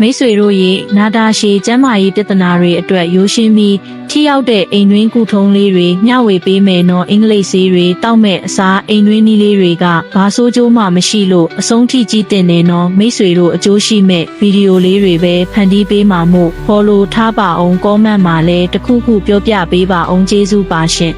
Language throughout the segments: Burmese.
မိတ်ဆွေတို့ရေနာတာရှည်ကျမ်းမာရေးပြဿနာတွေအတွက်ရိုးရှင်းပြီးထိရောက်တဲ့အိမ်တွင်းကုထုံးလေးတွေမျှဝေပေးမယ်နော်အင်္ဂလိပ်ဆေးတွေတောက်မဲ့အစားအိမ်တွင်းနည်းလေးတွေကဘာဆိုးကျိုးမှမရှိလို့အဆုံးထိကြည့်တင်နေနော်မိတ်ဆွေတို့အကျိုးရှိမဲ့ဗီဒီယိုလေးတွေပဲဖန်တီးပေးမှာမို့ follow ထားပါအောင် comment မှာလည်းတစ်ခုခုပြောပြပေးပါအောင်ကျေးဇူးပါရှင်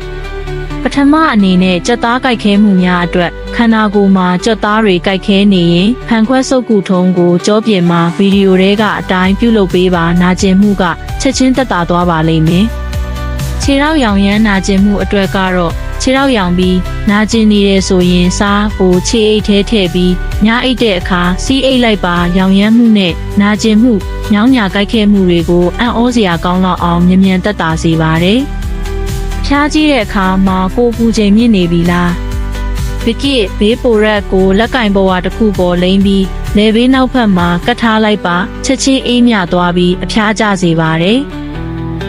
ပထမအနေနဲ့ကြက်သားကြိုက်ခဲမှုများအတွက်ခန္ဓာကိုယ်မှာကြက်သားတွေကြိုက်ခဲနေရင်ဖန်ခွက်စုပ်ကူထုံးကိုကြောပြင်မှာဗီဒီယိုတွေကအတိုင်းပြုလုပ်ပေးပါနာကျင်မှုကချက်ချင်းတက်တာသွားပါလိမ့်မယ်။ခြေထောက်ရောင်ရမ်းနာကျင်မှုအတွက်ကတော့ခြေထောက်ရောင်ပြီးနာကျင်နေတယ်ဆိုရင်စားကိုခြေအိတ်ထဲထည့်ပြီးညအိတ်တဲ့အခါစီးအိတ်လိုက်ပါရောင်ရမ်းမှုနဲ့နာကျင်မှုညောင်းညာကြိုက်ခဲမှုတွေကိုအံ့ဩစရာကောင်းတော့အောင်မြ мян တက်တာစေပါတယ်။ ဖျားကြီးတဲ့အခါမှာကိုယ်ပူချိန်မြင့်နေပြီလားဘီကစ်ဘေးပိုရက်ကိုလက်ကင်ပေါ်ဝါတစ်ခုပေါ်လိမ့်ပြီးလေဘေးနောက်ဖက်မှာကတ်ထားလိုက်ပါချက်ချင်းအေးမြသွားပြီးအဖျားကျစေပါတယ်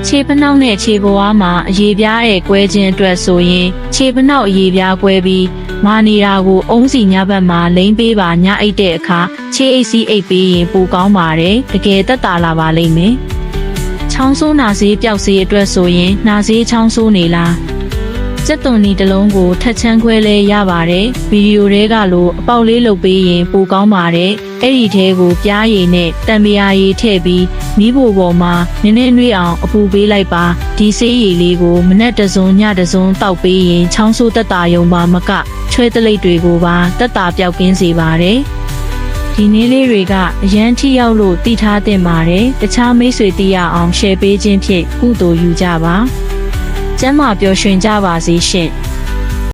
ခြေဖနှောက်နဲ့ခြေဘဝမှာအရေပြားရဲ့ကွဲခြင်းအတွက်ဆိုရင်ခြေဖနှောက်အရေပြားကွဲပြီးမာနေတာကိုအုံးစီညဘက်မှာလိမ့်ပေးပါညအိတ်တဲ့အခါခြေအိတ်စီးအိတ်ပေးရင်ပိုကောင်းပါတယ်တကယ်တက်တာလာပါလိမ့်မယ် ချောင်းဆိုးနာစေးပျောက်စေးအတွက်ဆိုရင်နာစေးချောင်းဆိုးနေလားစက်သွန်ဒီတစ်လုံးကိုထက်ချမ်းခွဲလဲရပါတယ်ဗီဒီယိုတွေကလို့အပေါက်လေးလုပ်ပေးရင်ပိုကောင်းပါတယ်အဲ့ဒီထဲကိုပြားရည်နဲ့တံပြားရည်ထည့်ပြီးမီးဖိုပေါ်မှာနည်းနည်းနှွေးအောင်အပူပေးလိုက်ပါဒီဆေးရည်လေးကိုမနက်တစ်စုံညတစ်စုံတောက်ပေးရင်ချောင်းဆိုးတက်တာယုံပါမကချွဲတလိပ်တွေကိုပါတက်တာပြောက်ကင်းစေပါတယ် ဒီနည်းလေးတွေကအရန်ထိရောက်လို့တည်ထားတင်ပါတယ်တခြားမိတ်ဆွေတည်ရအောင် share ပေးခြင်းဖြင့်ကုသိုလ်ယူကြပါကျမ်းမာပျော်ရွှင်ကြပါစေရှင်